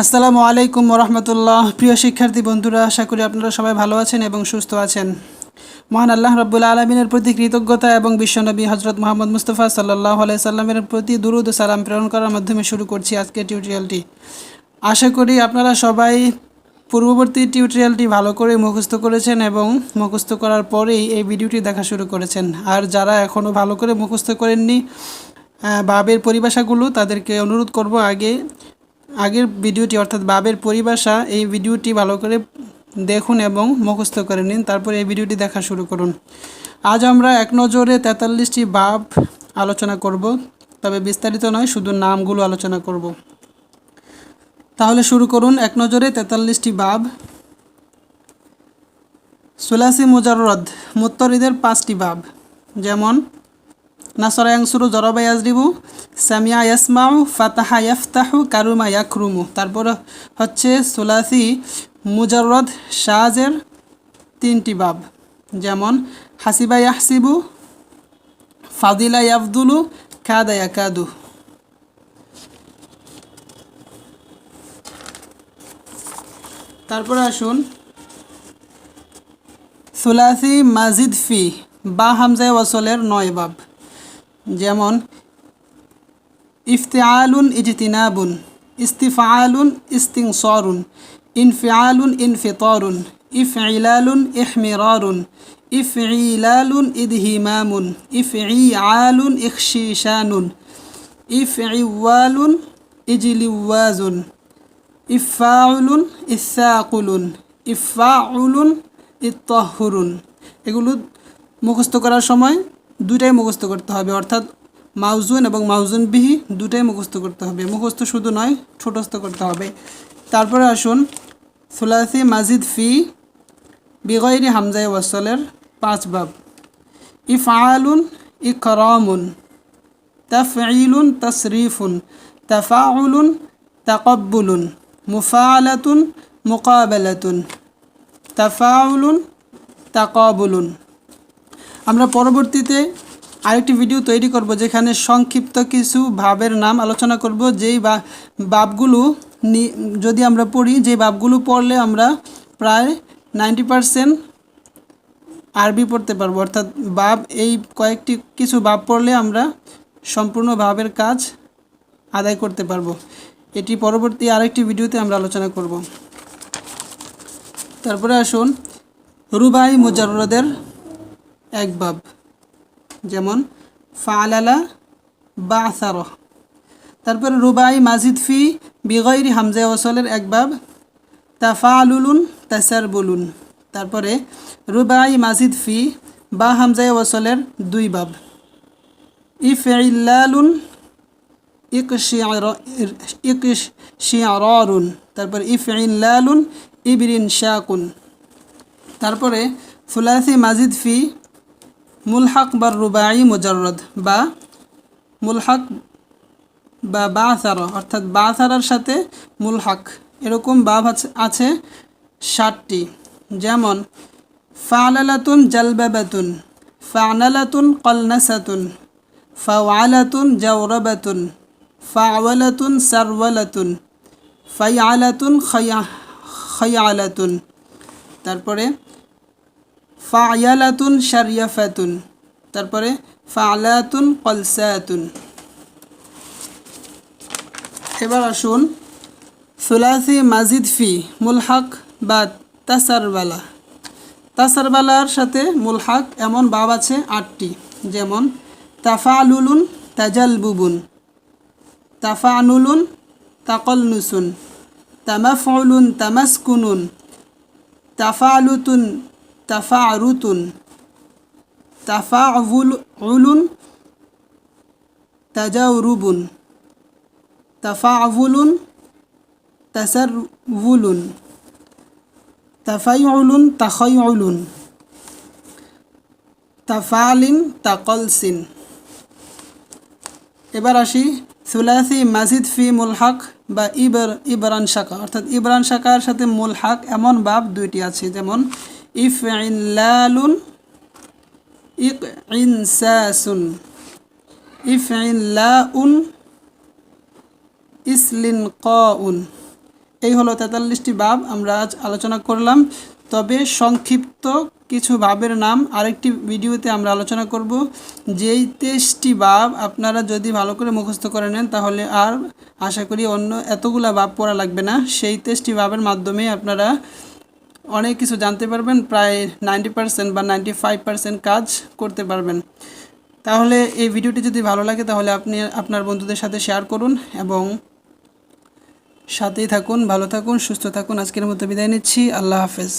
আসসালামু আলাইকুম রহমতুল্লাহ প্রিয় শিক্ষার্থী বন্ধুরা, আশা করি আপনারা সবাই ভালো আছেন এবং সুস্থ আছেন। মহান আল্লাহ রব্বুল আলমিনের প্রতি কৃতজ্ঞতা এবং বিশ্বনবী হজরত মোহাম্মদ মুস্তফা সাল্লাহ সাল্লামের প্রতি দুরুদ সালাম প্রেরণ করার মাধ্যমে শুরু করছি আজকের টিউটোরিয়ালটি আশা করি আপনারা সবাই পূর্ববর্তী টিউটোরিয়ালটি ভালো করে মুখস্থ করেছেন এবং মুখস্থ করার পরেই এই ভিডিওটি দেখা শুরু করেছেন। আর যারা এখনও ভালো করে মুখস্থ করেননি বাবের পরিভাষাগুলো তাদেরকে অনুরোধ করব আগে, আগের ভিডিওটি অর্থাৎ বাবের পরিভাষা, এই ভিডিওটি ভালো করে দেখুন এবং মুখস্থ করে নিন, তারপর এই ভিডিওটি দেখা শুরু করুন। আজ আমরা এক নজরে তেতাল্লিশটি বাব আলোচনা করব, তবে বিস্তারিত নয়, শুধু নামগুলো আলোচনা করব। তাহলে শুরু করুন এক নজরে তেতাল্লিশটি বাব। সুলাসি মুজাররদ, মুত্তরিদের পাঁচটি বাব, যেমন নাসরা ইয়াংসুরু জরবা ইয়াজরিবু সামিয়া ইয়াসমাউ, ফাতাহা ইয়াফতাহু, কারুমা ইয়াকরুমু। তারপর হচ্ছে সুলাসি মুজাররদ শাহজের তিনটি বাব, যেমন, হাসিবা ইয়াহসিবু, ফাদিলা ইয়াফদুলু, কাদা ইয়াকাদু। তারপরে আসুন। সুলাসি মাজিদ ফি, বা হামজায় ওয়াসলের নয় বাব যেমন, ইফতিআলুন ইজতিনাবুন, ইস্তিফআলুন ইস্তিংসরুন ইনফিআলুন ইনফিতরুন, ইফইলালুন ইহমিরারুন, ইফইলালুন ইদহিমামুন, ইফইআলুন ইখশিশানুন, ইফইওয়ালুন ইজলিওয়াজুন। ইফাউলুন, ইসাকুলুন, ইফাউলুন, ইত্তাহুরুন। এগুলো মুখস্থ করার সময় দুটাই মুখস্থ করতে হবে, অর্থাৎ মাউজুন এবং মাউজুন বিহি দুটাই মুখস্থ করতে হবে। মুখস্থ শুধু নয়, ছোটস্থ করতে হবে। তারপরে আসুন, সুলাসি মাজিদ ফি বিগৈরি হামজাই ওয়াসলের পাঁচ বাব। ইফআলুন ইকরামুন, তাফঈলুন, তসরিফুন, তাফাউলুন, তাকব্বুলুন। মুফাআলাতুন মুকাবালাতুন, তাফাউলুন, তাকাবুলুন। আমরা পরবর্তীতে আরেকটি ভিডিও তৈরি করব যেখানে সংক্ষিপ্ত কিছু ভাবের নাম আলোচনা করব। যেই বা বাবগুলো নি- যদি আমরা পড়ি যে বাবগুলো পড়লে আমরা প্রায় নাইনটি পারসেন্ট আরবি পড়তে পারব। অর্থাৎ বাব এই কয়েকটি কিছু বাব পড়লে আমরা সম্পূর্ণ ভাবের কাজ আদায় করতে পারব। এটি পরবর্তী আরেকটি ভিডিওতে আমরা আলোচনা করব। তারপরে আসুন রুবাই মুজারদের এক বাব, যেমন, ফালালা বা আসার তারপরে রুবাই মাজিদ ফি বিগৈরি হামজা ওসলের এক বাব, তাফালুলুন তাসার বলুন তারপরে রুবাই মাজিদ ফি বা হামজা ওসলের দুই বাব। ইফিল্লালুন ইকশিয়ারুন তারপর লালুন, ইবরিন শাকুন। তারপরে ফুলাসি মাজিদ ফি মুলহাক বা রুবাই মুজাররদ বা মুলহাক বা বাসার, অর্থাৎ বা বাসারার সাথে মুলহাক। এরকম বাব আছে- আছে ষাটটি। যেমন, ফালালাতুন জালবাবাতুন, ফানালাতুন কলনাসাতুন, ফাওয়ালাতুন জাওরাবাতুন ফাওয়ালাতুন সারওয়ালাতুন, ফাইআলাতুন খয়া, খয়ালাতুন। তারপরে ফায়ালাতুন শারিয়াফাতুন, তারপরে ফালাতুন কলসাতুন। এবার আসুন সুলাসি মাজিদ ফি মুলহাক বা তাসারবালা তাসারবালার সাথে মুলহাক এমন বাব আছে আটটি, যেমন তাফা তাফালুলুন তাজালবুবুন তাফানুলুন তাকলনুসুন তামাফউলুন, তামাসকুনুন, তাফালুতুন, তাফারুতুন, তাফাউলুন তাজাউরুবুন তাফাউলুন তাসারউলুন তাফাইউলুন, তাখাইউলুন, তাফালিন, তাকলসিন। এবার আসি সুলাসি মাজিদ ফি মুলহাক বা ইবর, ইবরান শাখা। অর্থাৎ ইবরান শাখার সাথে মুলহাক এমন বাব দুইটি আছে, যেমন ইফইল্লালুন ইক ইনসাসুন ইফইল্লাউন ইসলিন ক উন এই হলো তেতাল্লিশটি বাব, আমরা আজ আলোচনা করলাম। তবে সংক্ষিপ্ত কিছু ভাবের নাম আরেকটি ভিডিওতে আমরা আলোচনা করব। যেই তেইশটি ভাব আপনারা যদি ভালো করে মুখস্থ করে নেন, তাহলে আর আশা করি অন্য এতগুলা ভাব পড়া লাগবে না। সেই তেইশটি ভাবের মাধ্যমে আপনারা অনেক কিছু জানতে পারবেন, প্রায় নাইনটি পার্সেন্ট বা নাইনটি ফাইভ পার্সেন্ট কাজ করতে পারবেন। তাহলে এই ভিডিওটি যদি ভালো লাগে, তাহলে আপনি আপনার বন্ধুদের সাথে শেয়ার করুন এবং সাথেই থাকুন ভালো থাকুন সুস্থ থাকুন। আজকের মতো বিদায় নিচ্ছি। আল্লাহ হাফেজ।